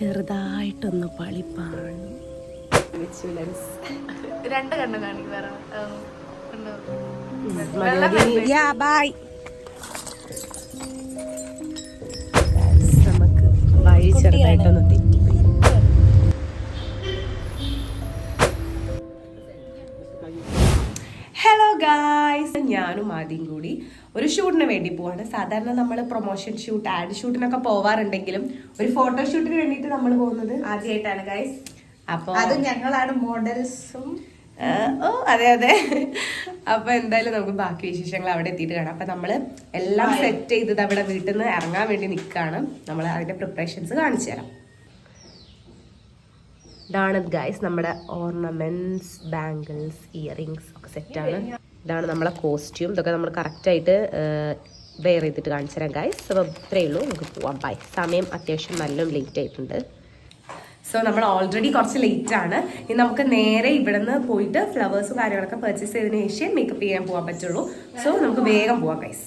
ചെറുതായിട്ടൊന്ന് പളിപ്പാണ്. രണ്ട് കണ്ണ് കാണിക്കും നമുക്ക് വഴി ചെറുതായിട്ടൊന്ന് തെറ്റി ഹലോ ഗായ്സ് ഞാനും ആദ്യം കൂടി ഒരു ഷൂട്ടിന് വേണ്ടി പോവാണ്. സാധാരണ നമ്മൾ പ്രൊമോഷൻ ഷൂട്ട് ആഡ് ഷൂട്ടിനൊക്കെ പോവാറുണ്ടെങ്കിലും ഒരു ഫോട്ടോ ഷൂട്ടിന് വേണ്ടിയിട്ട് നമ്മൾ പോകുന്നത് ആദ്യമായിട്ടാണ് ഗൈസ് അപ്പോൾ അത് ഞങ്ങളാണ് മോഡൽസും ഓ അതെ അതെ. അപ്പൊ എന്തായാലും നമുക്ക് ബാക്കി വിശേഷങ്ങൾ അവിടെ എത്തിയിട്ട് കാണാം. അപ്പൊ നമ്മൾ എല്ലാം സെറ്റ് ചെയ്തത് അവിടെ വീട്ടിൽ നിന്ന് ഇറങ്ങാൻ വേണ്ടി നിൽക്കുകയാണ് നമ്മൾ അതിന്റെ പ്രിപ്പറേഷൻസ് കാണിച്ചു തരാം. ഇതാണ് ഗൈസ് നമ്മുടെ ഓർണമെന്റ്സ് ബാംഗിൾസ് ഇയറിങ്സ് ഒക്കെ സെറ്റാണ് ഇതാണ് നമ്മളെ കോസ്റ്റ്യൂം ഇതൊക്കെ നമ്മൾ കറക്റ്റായിട്ട് വെയർ ചെയ്തിട്ട് കാണിച്ചു തരാം ഗൈസ് അപ്പോൾ ഇത്രയേ ഉള്ളൂ. നമുക്ക് പോവാം. ബൈ സമയം അത്യാവശ്യം നല്ല ലേറ്റ് ആയിട്ടുണ്ട്. സോ നമ്മൾ ഓൾറെഡി കുറച്ച് ലേറ്റ് ആണ്. ഇനി നമുക്ക് നേരെ ഇവിടുന്ന് പോയിട്ട് ഫ്ലവേഴ്സും കാര്യങ്ങളൊക്കെ പർച്ചേസ് ചെയ്തതിന് ശേഷം മേക്കപ്പ് ചെയ്യാൻ പോകാൻ പറ്റുള്ളൂ. സോ നമുക്ക് വേഗം പോവാം ഗൈസ്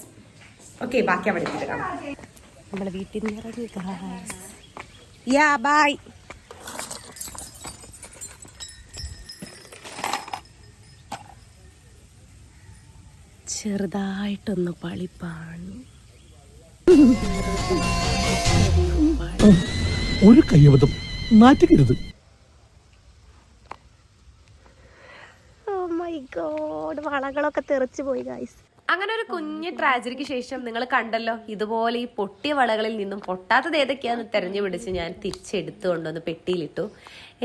ഓക്കെ ബാക്കി അവിടെ എത്തിയിട്ട് കാണാം. നമ്മുടെ വീട്ടിൽ നിന്ന് ഇറങ്ങി യാ ബൈ ചെറുതായിട്ടൊന്ന് പളിപ്പാണ്. ഒരു കയ്യബദ്ധം. മാറ്റിക്കരുത് ഗോഡ് വളകളൊക്കെ തെറിച്ചു പോയി ഗൈസ് അങ്ങനെ ഒരു കുഞ്ഞ് ട്രാജഡിക്ക് ശേഷം നിങ്ങൾ കണ്ടല്ലോ ഇതുപോലെ ഈ പൊട്ടിയ വളകളിൽ നിന്നും പൊട്ടാത്തത് ഏതൊക്കെയാന്ന് തെരഞ്ഞു പിടിച്ച് ഞാൻ തിരിച്ചെടുത്തു കൊണ്ടുവന്ന് പെട്ടിയിലിട്ടു.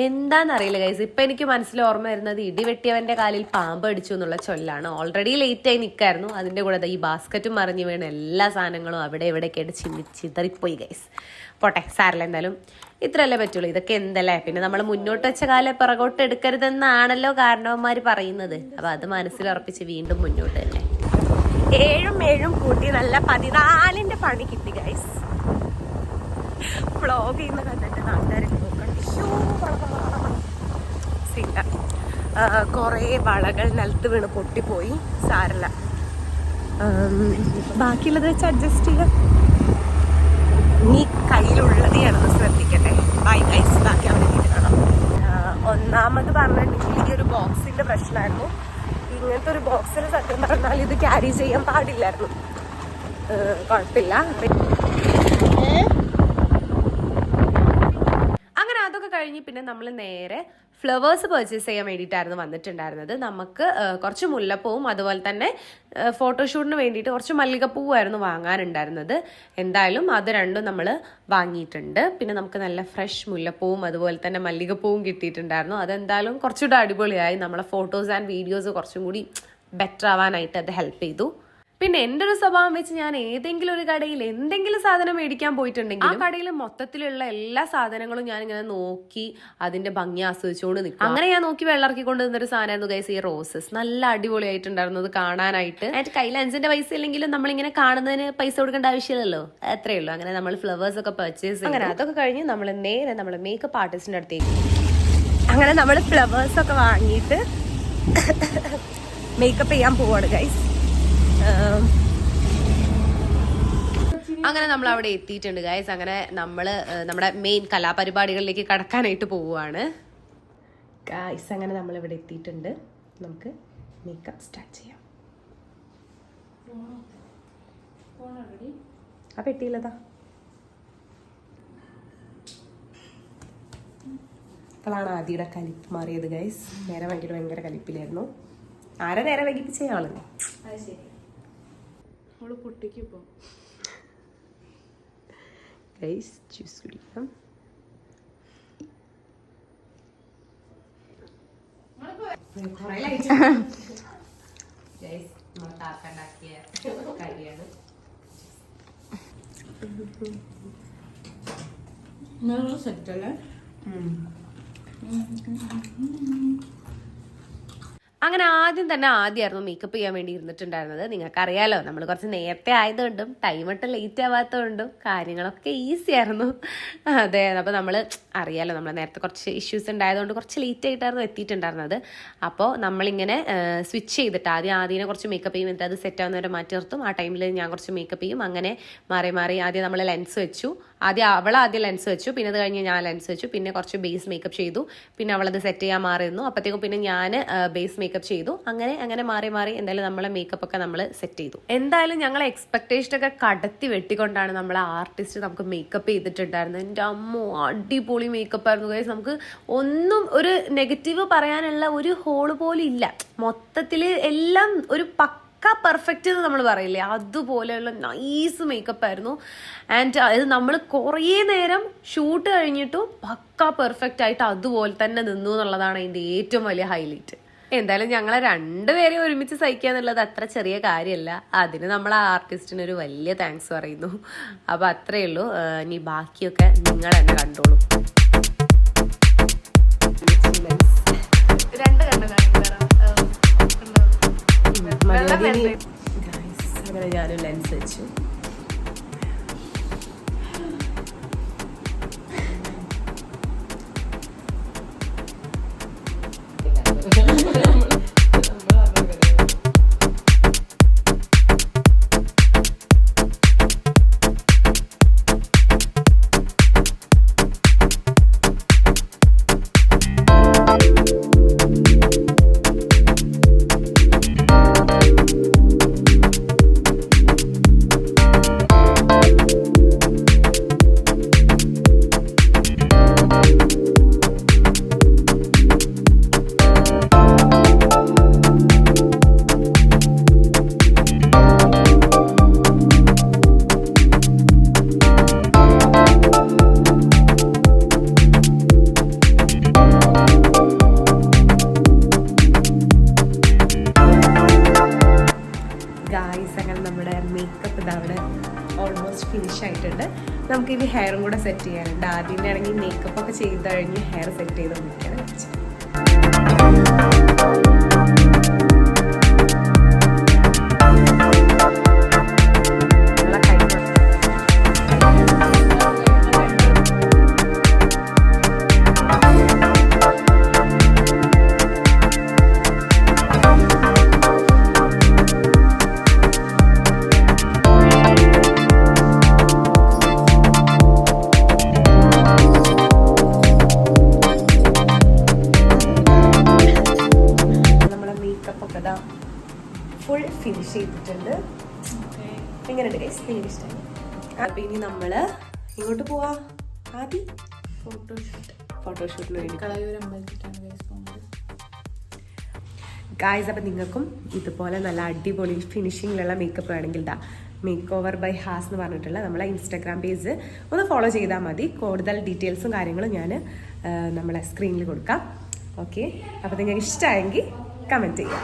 എന്താണെന്നറിയില്ല ഗൈസ് ഇപ്പം എനിക്ക് മനസ്സിൽ ഓർമ്മ വരുന്നത് ഇടിവെട്ടിയവന്റെ കാലിൽ പാമ്പ് അടിച്ചു എന്നുള്ള ചൊല്ലാണ്. ഓൾറെഡി ലേറ്റ് ആയി നിൽക്കായിരുന്നു അതിന്റെ കൂടെ ഈ ബാസ്ക്കറ്റും മറിഞ്ഞു വീണ എല്ലാ സാധനങ്ങളും അവിടെ എവിടെയൊക്കെ ആയിട്ട് ചിന്നി ചിതറിപ്പോയി ഗൈസ് പോട്ടെ സാരല്ല എന്തായാലും. ഇത്രയല്ലേ പറ്റുള്ളൂ. ഇതൊക്കെ എന്തല്ലേ? പിന്നെ നമ്മൾ മുന്നോട്ട് വെച്ച കാലം പിറകോട്ട് എടുക്കരുതെന്നാണല്ലോ കാരണവന്മാർ പറയുന്നത്. അപ്പോൾ അത് മനസ്സിലുറപ്പിച്ച് വീണ്ടും മുന്നോട്ട് തന്നെ. ഏഴും ഏഴും കൂട്ടി നല്ല പതിനാലിന്റെ പണി കിട്ടി ഗൈസ് വ്ളോഗ് ചെയ്യുന്ന കണ്ടിട്ട് നാട്ടുകാരൊക്കെ സില്ല കുറേ വളകൾ നിലത്ത് വീണ് പൊട്ടിപ്പോയി. സാരല്ല. ബാക്കിയുള്ളത് വെച്ച് അഡ്ജസ്റ്റ് ചെയ്യാം. നീ കയ്യിലുള്ളത് ഞാനൊന്ന് ശ്രദ്ധിക്കട്ടെ. ബൈ ഗൈസ് ബാക്കി അവിടെ ഒന്നാമത് പറഞ്ഞിട്ടുണ്ടെങ്കിൽ ഈ ഒരു ബോക്സിന്റെ പ്രശ്നമായിരുന്നു ഇങ്ങനത്തെ ഒരു ബോക്സിൽ സത്യം പറഞ്ഞാൽ ഇത് ക്യാരി ചെയ്യാൻ പാടില്ലായിരുന്നു. കുഴപ്പമില്ല അങ്ങനെ അതൊക്കെ കഴിഞ്ഞ് പിന്നെ നമ്മൾ നേരെ ഫ്ലവേഴ്സ് പർച്ചേസ് ചെയ്യാൻ വേണ്ടിയിട്ടായിരുന്നു വന്നിട്ടുണ്ടായിരുന്നത്. നമുക്ക് കുറച്ച് മുല്ലപ്പൂവും അതുപോലെ തന്നെ ഫോട്ടോഷൂട്ടിന് വേണ്ടിയിട്ട് കുറച്ച് മല്ലികപ്പൂവായിരുന്നു വാങ്ങാനുണ്ടായിരുന്നത്. എന്തായാലും അത് രണ്ടും നമ്മൾ വാങ്ങിയിട്ടുണ്ട്. പിന്നെ നമുക്ക് നല്ല ഫ്രഷ് മുല്ലപ്പൂവും അതുപോലെ തന്നെ മല്ലികപ്പൂവും കിട്ടിയിട്ടുണ്ടായിരുന്നു. അതെന്തായാലും കുറച്ചുകൂടെ അടിപൊളിയായി. നമ്മളെ ഫോട്ടോസ് ആൻഡ് വീഡിയോസ് കുറച്ചും കൂടി ബെറ്റർ ആവാനായിട്ട് അത് ഹെൽപ്പ് ചെയ്തു. പിന്നെ എന്റെ ഒരു സ്വഭാവം വെച്ച് ഞാൻ ഏതെങ്കിലും ഒരു കടയിൽ എന്തെങ്കിലും സാധനം മേടിക്കാൻ പോയിട്ടുണ്ടെങ്കിൽ ആ കടയിൽ മൊത്തത്തിലുള്ള എല്ലാ സാധനങ്ങളും ഞാൻ ഇങ്ങനെ നോക്കി അതിന്റെ ഭംഗി ആസ്വദിച്ചുകൊണ്ട് നിൽക്കും അങ്ങനെ ഞാൻ നോക്കി വെള്ളറക്കി നിന്നൊരു സാധനമായിരുന്നു ഗൈസ് ഈ റോസസ് നല്ല അടിപൊളിയായിട്ടുണ്ടായിരുന്നത് കാണാനായിട്ട്. അതിന്റെ കയ്യിൽ അഞ്ചിന്റെ പൈസ ഇല്ലെങ്കിലും നമ്മളിങ്ങനെ കാണുന്നതിന് പൈസ കൊടുക്കേണ്ട ആവശ്യമില്ലല്ലോ? അത്രേ ഉള്ളൂ അങ്ങനെ നമ്മൾ ഫ്ലവേഴ്സ് ഒക്കെ പർച്ചേസ് അങ്ങനെ അതൊക്കെ കഴിഞ്ഞ് നമ്മൾ നേരെ നമ്മൾ മേക്കപ്പ് ആർട്ടിസ്റ്റിന്റെ അടുത്തേക്ക്. അങ്ങനെ നമ്മൾ ഫ്ലവേഴ്സ് ഒക്കെ വാങ്ങിയിട്ട് മേക്കപ്പ് ചെയ്യാൻ പോവാണ് ഗൈസ് അങ്ങനെ നമ്മൾ അവിടെ എത്തിയിട്ടുണ്ട് ഗായസ് അങ്ങനെ നമ്മൾ നമ്മുടെ മെയിൻ കലാപരിപാടികളിലേക്ക് കടക്കാനായിട്ട് പോവുകയാണ് ഗായ്സ് അങ്ങനെ നമ്മൾ ഇവിടെ എത്തിയിട്ടുണ്ട്. നമുക്ക് മേക്കപ്പ് സ്റ്റാർട്ട് ചെയ്യാം. ആ പെട്ടിയില്ലതാ അപ്പോഴാണ് ആദ്യയുടെ കലിപ്പ് മാറിയത് ഗൈസ് നേരെ ഭയങ്കര ഭയങ്കര കലിപ്പിലായിരുന്നു. ആരെ നേരെ വൈകിപ്പിച്ച ആളല്ലേ അവൾ പൊട്ടിക്ക് ഇപ്പൊ. ഗൈസ് ജ്യൂസ് കുടിക്കാം. സെറ്റ് അല്ലേ? അങ്ങനെ ആദ്യം തന്നെ ആദ്യമായിരുന്നു മേക്കപ്പ് ചെയ്യാൻ വേണ്ടി ഇരുന്നിട്ടുണ്ടായിരുന്നത്. നിങ്ങൾക്കറിയാലോ നമ്മൾ കുറച്ച് നേരത്തെ ആയതുകൊണ്ടും ടൈം ഇട്ട് ലേറ്റ് ആവാത്തതുകൊണ്ടും കാര്യങ്ങളൊക്കെ ഈസി ആയിരുന്നു. അതെ അപ്പോൾ നമ്മൾ അറിയാലോ നമ്മൾ നേരത്തെ കുറച്ച് ഇഷ്യൂസ് ഉണ്ടായതുകൊണ്ട് കുറച്ച് ലേറ്റ് ആയിട്ടായിരുന്നു എത്തിയിട്ടുണ്ടായിരുന്നത്. അപ്പോൾ നമ്മളിങ്ങനെ സ്വിച്ച് ചെയ്തിട്ട് ആദ്യം ആദ്യം കുറച്ച് മേക്കപ്പ് ചെയ്യും എന്നിട്ട് അത് സെറ്റ് ആവുന്നവരെ മാറ്റി നിർത്തും. ആ ടൈമിൽ ഞാൻ കുറച്ച് മേക്കപ്പ് ചെയ്യും. അങ്ങനെ മാറി മാറി ആദ്യം നമ്മൾ ലെൻസ് വെച്ചു. ആദ്യം അവൾ ആദ്യം ലെൻസ് വെച്ചു. പിന്നെ അത് കഴിഞ്ഞ് ഞാൻ ലെൻസ് വെച്ചു. പിന്നെ കുറച്ച് ബേസ് മേക്കപ്പ് ചെയ്തു. പിന്നെ അവളത് സെറ്റ് ചെയ്യാൻ മാറിയിരുന്നു അപ്പോഴത്തേക്കും പിന്നെ ഞാൻ ബേസ് ചെയ്തു. അങ്ങനെ അങ്ങനെ മാറി മാറി എന്തായാലും നമ്മളെ മേക്കപ്പ് ഒക്കെ നമ്മൾ സെറ്റ് ചെയ്തു. എന്തായാലും ഞങ്ങൾ എക്സ്പെക്ടേഷൻ ഒക്കെ കടത്തി വെട്ടിക്കൊണ്ടാണ് നമ്മളെ ആർട്ടിസ്റ്റ് നമുക്ക് മേക്കപ്പ് ചെയ്തിട്ടുണ്ടായിരുന്നത്. എന്റെ അമ്മ അടിപൊളി മേക്കപ്പ് ആയിരുന്നു guys. നമുക്ക് ഒന്നും ഒരു നെഗറ്റീവ് പറയാനുള്ള ഒരു ഹോൾ പോലും ഇല്ല. മൊത്തത്തിൽ എല്ലാം ഒരു പക്ക പെർഫെക്റ്റ് എന്ന് നമ്മൾ പറയില്ലേ? അതുപോലെയുള്ള നൈസ് മേക്കപ്പ് ആയിരുന്നു. ആൻഡ് അത് നമ്മൾ കുറേ നേരം ഷൂട്ട് കഴിഞ്ഞിട്ടും പക്ക പെർഫെക്റ്റ് ആയിട്ട് അതുപോലെ തന്നെ നിന്നു എന്നുള്ളതാണ് അതിന്റെ ഏറ്റവും വലിയ ഹൈലൈറ്റ് എന്തായാലും ഞങ്ങളെ രണ്ടുപേരെ ഒരുമിച്ച് സഹിക്കുക എന്നുള്ളത് അത്ര ചെറിയ കാര്യമല്ല. അതിന് നമ്മൾ ആ ആർട്ടിസ്റ്റിന് ഒരു വലിയ താങ്ക്സ് പറയുന്നു. അപ്പോൾ അത്രയേ ഉള്ളൂ. ഇനി ബാക്കിയൊക്കെ നിങ്ങൾ തന്നെ കണ്ടോളൂ. രണ്ട് ഞാനും ലെൻസ് വെച്ചു. അവിടെ ഓൾമോസ്റ്റ് ഫിനിഷ് ആയിട്ടുണ്ട്. നമുക്കിനി ഹെയറും കൂടെ സെറ്റ് ചെയ്യാനുണ്ട്. ആദ്യം ആണെങ്കിൽ മേക്കപ്പ് ഒക്കെ ചെയ്ത് കഴിഞ്ഞ് ഹെയർ സെറ്റ് ചെയ്ത് നോക്കിയാണ് ഇങ്ങോട്ട് പോവാ. ആദ്യം ഫോട്ടോഷൂട്ട് പോകുന്നത്. ഗായ്സ് അപ്പം നിങ്ങൾക്കും ഇതുപോലെ നല്ല അടിപൊളി ഫിനിഷിങ്ങിലുള്ള മേക്കപ്പ് വേണമെങ്കിൽ ഇതാ മേക്ക് ഓവർ ബൈ ഹാസ് എന്ന് പറഞ്ഞിട്ടുള്ള നമ്മളെ ഇൻസ്റ്റാഗ്രാം പേജ് ഒന്ന് ഫോളോ ചെയ്താൽ മതി. കൂടുതൽ ഡീറ്റെയിൽസും കാര്യങ്ങളും ഞാൻ നമ്മളെ സ്ക്രീനിൽ കൊടുക്കാം. ഓക്കെ അപ്പോൾ നിങ്ങൾക്ക് ഇഷ്ടമായെങ്കിൽ കമന്റ് ചെയ്യാം.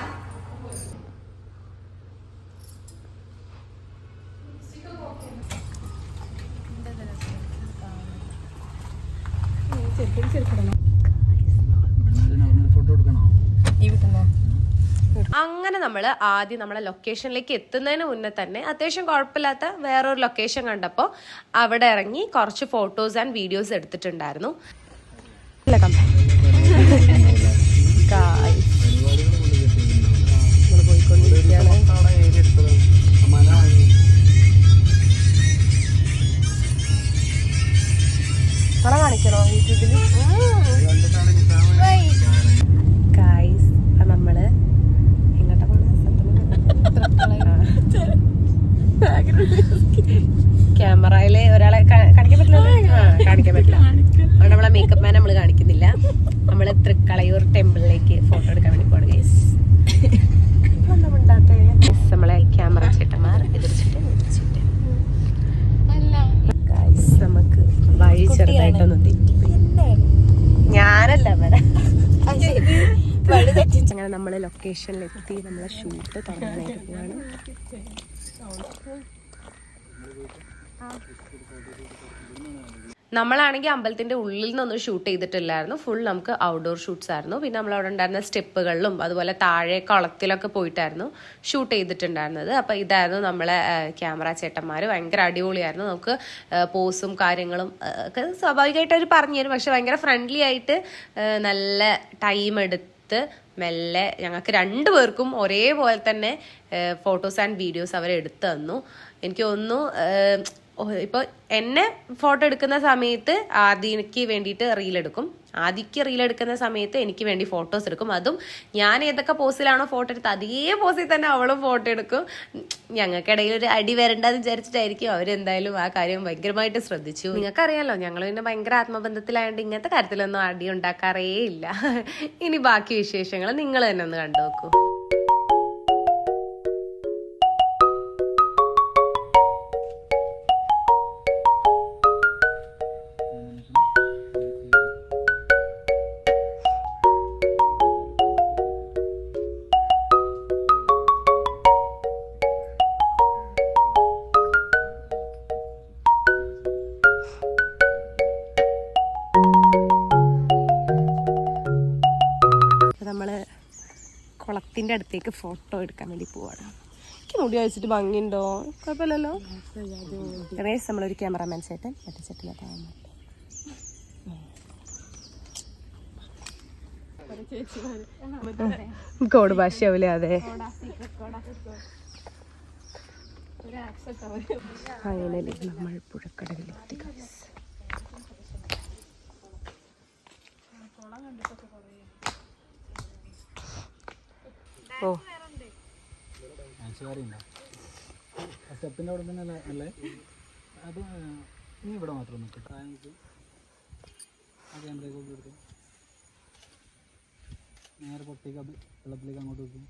അങ്ങനെ നമ്മൾ ആദ്യം നമ്മളെ ലൊക്കേഷനിലേക്ക് എത്തുന്നതിന് മുന്നേ തന്നെ അത്യാവശ്യം കുഴപ്പമില്ലാത്ത വേറൊരു ലൊക്കേഷൻ കണ്ടപ്പോൾ അവിടെ ഇറങ്ങി കുറച്ച് ഫോട്ടോസ് ആൻഡ് വീഡിയോസ് എടുത്തിട്ടുണ്ടായിരുന്നു. കാണിക്കണോ? യൂട്യൂബിൽ അതുകൊണ്ട് നമ്മളെ മേക്കപ്പ് മാൻ നമ്മൾ കാണിക്കുന്നില്ല. നമ്മൾ തൃക്കളയൂർ ടെമ്പിളിലേക്ക് ഫോട്ടോ എടുക്കാൻ വേണ്ടി പോണ് ഗൈസ് നമ്മളെ ക്യാമറ ചേട്ടന്മാർ എതിർച്ചിട്ട് വിളിച്ചിട്ട് ഗൈസ് നമുക്ക് വഴി ചെറുതായിട്ടൊന്ന് തെറ്റി. ഞാനല്ല വരാ അങ്ങനെ നമ്മൾ ലൊക്കേഷനിലെത്തി നമ്മളെ ഷൂട്ട് തുടങ്ങാനായിട്ട് പോവാണ്. നമ്മളാണെങ്കിൽ അമ്പലത്തിന്റെ ഉള്ളിൽ നിന്നൊന്നും ഷൂട്ട് ചെയ്തിട്ടില്ലായിരുന്നു. ഫുൾ നമുക്ക് ഔട്ട്ഡോർ ഷൂട്ട്സ് ആയിരുന്നു. പിന്നെ നമ്മൾ അവിടെ ഉണ്ടായിരുന്ന സ്റ്റെപ്പുകളിലും അതുപോലെ താഴെ കുളത്തിലൊക്കെ പോയിട്ടായിരുന്നു ഷൂട്ട് ചെയ്തിട്ടുണ്ടായിരുന്നത്. അപ്പോൾ ഇതായിരുന്നു നമ്മളെ ക്യാമറ ചേട്ടന്മാർ ഭയങ്കര അടിപൊളിയായിരുന്നു. നമുക്ക് പോസും കാര്യങ്ങളും ഒക്കെ സ്വാഭാവികമായിട്ട് അവർ പറഞ്ഞു തരും. പക്ഷെ ഭയങ്കര ഫ്രണ്ട്ലി ആയിട്ട് നല്ല ടൈം എടുത്ത് മെല്ലെ ഞങ്ങൾക്ക് രണ്ടു പേർക്കും ഒരേപോലെ തന്നെ ഫോട്ടോസ് ആൻഡ് വീഡിയോസ് അവർ എടുത്തു തന്നു. എനിക്ക് തോന്നുന്നു ഇപ്പോൾ എന്നെ ഫോട്ടോ എടുക്കുന്ന സമയത്ത് ആദിക്ക് വേണ്ടിയിട്ട് റീൽ എടുക്കും. ആദിക്ക് റീൽ എടുക്കുന്ന സമയത്ത് എനിക്ക് വേണ്ടി ഫോട്ടോസ് എടുക്കും. അതും ഞാൻ ഏതൊക്കെ പോസിലാണോ ഫോട്ടോ എടുത്ത് അതേ പോസിൽ തന്നെ അവളും ഫോട്ടോ എടുക്കും. ഞങ്ങൾക്കിടയിൽ ഒരു അടി വരണ്ടെന്ന് വിചാരിച്ചിട്ടായിരിക്കും അവരെന്തായാലും ആ കാര്യം ഭയങ്കരമായിട്ട് ശ്രദ്ധിച്ചു. നിങ്ങൾക്കറിയാലോ ഞങ്ങൾ പിന്നെ ഭയങ്കര ആത്മബന്ധത്തിലായതുകൊണ്ട് ഇങ്ങനത്തെ കാര്യത്തിലൊന്നും അടി ഉണ്ടാക്കാറേ ഇല്ല ഇനി ബാക്കി വിശേഷങ്ങൾ നിങ്ങൾ തന്നെ ഒന്ന് കണ്ടു നോക്കൂ കുളത്തിന്റെ അടുത്തേക്ക് ഫോട്ടോ എടുക്കാൻ വേണ്ടി പോവാണ്. എനിക്ക് മുടി വെച്ചിട്ട് ഭംഗിയുണ്ടോ? കുഴപ്പമില്ലല്ലോ. റേസ് നമ്മളൊരു ക്യാമറമാൻ ചേട്ടൻ മറ്റേ ചേട്ടൻ കോഡ് ഭാഷയാവില്ലേ അതെ? അങ്ങനെ നമ്മൾ പുഴക്കടവിലെത്തി guys. ഓ. സ്റ്റെപ്പിന്റെ അവിടെ തന്നെ അല്ലേ? അത് നീ ഇവിടെ മാത്രം നിൽക്കും താഴെ നിൽക്കും ആ ക്യാമറയൊക്കെ എടുക്കും നേരെ പുറത്തേക്ക് അത് വെള്ളത്തിലേക്ക് അങ്ങോട്ട് വെക്കും.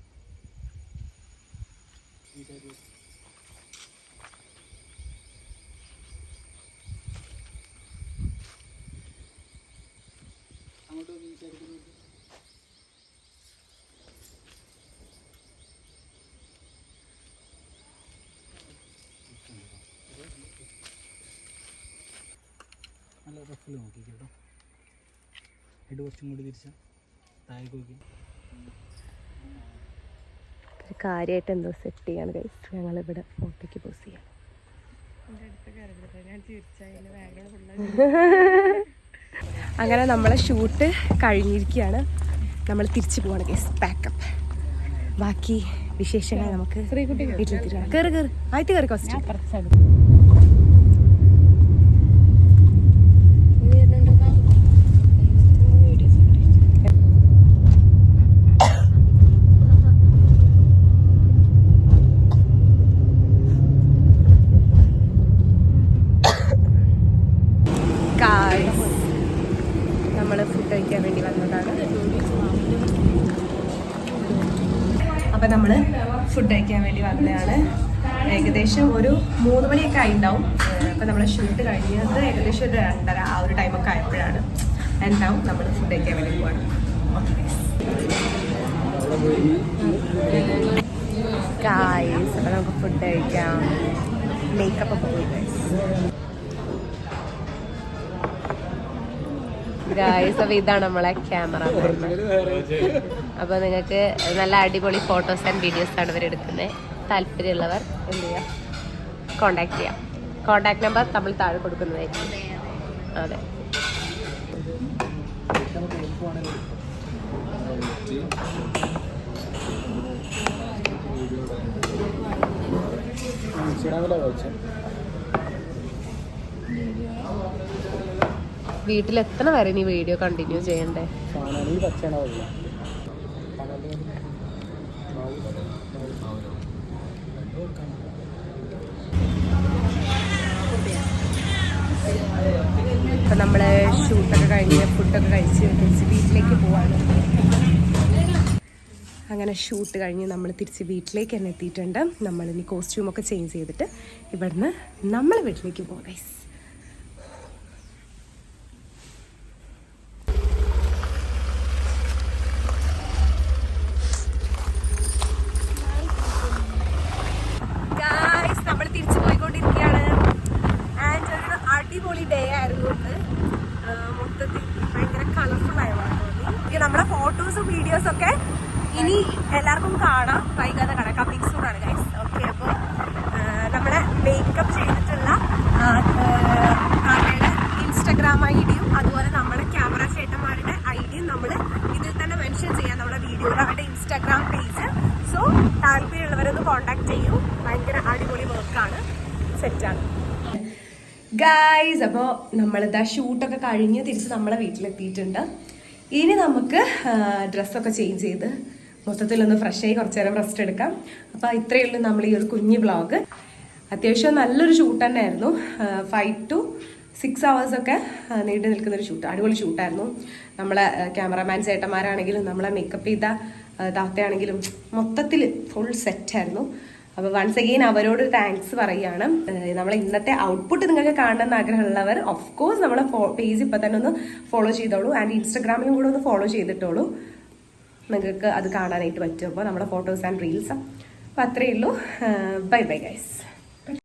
അങ്ങോട്ട് വെക്കും, ഈ side കൂടി വെക്കും. നല്ല റഫിൽ നോക്കി കേട്ടോ ഹെഡ് കുറച്ചും കൂടി തിരിച്ച. താഴേക്ക് നോക്കി ഒരു കാര്യമായിട്ട് എന്തോ സെറ്റ് ചെയ്യാണ് ഗൈസ് ഞങ്ങളിവിടെ ഫോട്ടോയ്ക്ക് പോസ് ചെയ്യാം അങ്ങനെ നമ്മളെ ഷൂട്ട് കഴിഞ്ഞിരിക്കുകയാണ്. നമ്മൾ തിരിച്ചു പോവാണ് ഗൈസ് പാക്കപ്പ് ബാക്കി വിശേഷങ്ങൾ നമുക്ക് വീട്ടിലെത്തിയിട്ട് കയറി കേറ് കേറ്. ആയിട്ട് കയറി കോസ്റ്റ് ഗായ്സ് നമ്മൾ ഫുഡ് കഴിക്കാൻ വേണ്ടി വന്നതാണ്. അപ്പം നമ്മൾ ഫുഡ് കഴിക്കാൻ വേണ്ടി വന്നതാണ്. ഏകദേശം ഒരു മൂന്ന് മണിയൊക്കെ ആയിട്ടുണ്ടാവും അപ്പം നമ്മൾ ഷൂട്ട് കഴിഞ്ഞത് ഏകദേശം ഒരു രണ്ടര ആ ഒരു ടൈമൊക്കെ ആയപ്പോഴാണ് എന്താവും നമ്മൾ ഫുഡ് കഴിക്കാൻ വേണ്ടി പോവാണ്. ഗായ്സ് അപ്പം നമുക്ക് ഫുഡ് കഴിക്കാം. മേക്കപ്പ് ഒക്കെ പോയി ഗൈസ് ഗായ്സ് അപ്പൊ ഇതാണ് നമ്മളെ ക്യാമറ അപ്പൊ നിങ്ങൾക്ക് നല്ല അടിപൊളി ഫോട്ടോസ് ആൻഡ് വീഡിയോസ് ആണ് ഇവർ എടുക്കുന്നത്. താല്പര്യമുള്ളവർ എന്ത് ചെയ്യാം? കോണ്ടാക്ട് ചെയ്യാം. കോണ്ടാക്ട് നമ്പർ നമ്മൾ താഴെ കൊടുക്കുന്നതായിരിക്കും. അതെ. ഇൻസ്റ്റാഗ്രാമിലാണ് വീട്ടിലെത്തണ വരെ നീ വീഡിയോ കണ്ടിന്യൂ ചെയ്യണ്ടേ? അപ്പം നമ്മൾ ഷൂട്ടൊക്കെ കഴിഞ്ഞ് ഫുഡൊക്കെ കഴിച്ച് തിരിച്ച് വീട്ടിലേക്ക് പോവാണ്. അങ്ങനെ ഷൂട്ട് കഴിഞ്ഞ് നമ്മൾ തിരിച്ച് വീട്ടിലേക്ക് തന്നെ എത്തിയിട്ടുണ്ട്. നമ്മളിനി കോസ്റ്റ്യൂമൊക്കെ ചേഞ്ച് ചെയ്തിട്ട് ഇവിടുന്ന് നമ്മളെ വീട്ടിലേക്ക് പോകാം ഗൈസ് ഗായ്സ് നമ്മൾ തിരിച്ചു പോയിക്കൊണ്ടിരിക്കുകയാണ് ആൻഡ് ഒരു അടിപൊളി ഡേ ആയിരുന്നു ഇന്ന് ആ, മൊത്തത്തിൽ ഭയങ്കര കളർഫുൾ ആയ പോലെ തോന്നി ഇനി നമ്മുടെ ഫോട്ടോസും വീഡിയോസും ഒക്കെ ഇനി എല്ലാവർക്കും കാണാം വൈകാതെ കാണാം കമ്മിങ് സൂൺ ആണ് ഗൈസ് ഓക്കെ അപ്പോൾ നമ്മുടെ മേക്കപ്പ് ചെയ്തിട്ടുള്ള ആ, ആ, ആളുടെ ഇൻസ്റ്റഗ്രാം ഐ ഡിയും അതുപോലെ നമ്മുടെ ക്യാമറ ചേട്ടന്മാരുടെ ഐ ഡിയും നമ്മൾ ഇതിൽ തന്നെ മെൻഷൻ ചെയ്യാം നമ്മുടെ വീഡിയോയിൽ അവരുടെ ഇൻസ്റ്റാഗ്രാം പേജ് സോ താല്പര്യമുള്ളവരൊന്ന് കോൺടാക്ട് ചെയ്യൂ ഭയങ്കര അടിപൊളി വർക്കാണ് സെറ്റാണ് ഗായ്സ് അപ്പോൾ നമ്മളിതാ ഷൂട്ടൊക്കെ കഴിഞ്ഞ് തിരിച്ച് നമ്മളെ വീട്ടിലെത്തിയിട്ടുണ്ട്. ഇനി നമുക്ക് ഡ്രസ്സൊക്കെ ചേഞ്ച് ചെയ്ത് മൊത്തത്തിലൊന്ന് ഫ്രഷായി കുറച്ച് നേരം റെസ്റ്റ് എടുക്കാം. അപ്പോൾ ഇത്രയേ ഉള്ളൂ നമ്മൾ ഈ ഒരു കുഞ്ഞ് ബ്ലോഗ് അത്യാവശ്യം നല്ലൊരു ഷൂട്ട് തന്നെയായിരുന്നു. ഫൈവ് ടു സിക്സ് അവേഴ്സൊക്കെ നീണ്ടു നിൽക്കുന്നൊരു ഷൂട്ട് അടിപൊളി ഷൂട്ടായിരുന്നു നമ്മളെ ക്യാമറമാൻ ചേട്ടന്മാരാണെങ്കിലും നമ്മളെ മേക്കപ്പ് ചെയ്ത താത്തയാണെങ്കിലും മൊത്തത്തിൽ ഫുൾ സെറ്റായിരുന്നു അപ്പോൾ വൺസ് അഗെയിൻ അവരോട് താങ്ക്സ് പറയുകയാണ് നമ്മൾ ഇന്നത്തെ ഔട്ട്പുട്ട് നിങ്ങൾക്ക് കാണണമെന്ന് ആഗ്രഹമുള്ളവർ ഓഫ് കോഴ്സ് നമ്മളെ പേജ് ഇപ്പൊ തന്നെ ഒന്ന് ഫോളോ ചെയ്തോളൂ. ആൻഡ് ഇൻസ്റ്റാഗ്രാമിലും കൂടെ ഒന്ന് ഫോളോ ചെയ്തിട്ടോളൂ. നിങ്ങൾക്ക് അത് കാണാനായിട്ട് പറ്റും. അപ്പോൾ നമ്മുടെ ഫോട്ടോസ് ആൻഡ് റീൽസ് അപ്പോൾ അത്രയേ ഉള്ളൂ. Bye bye guys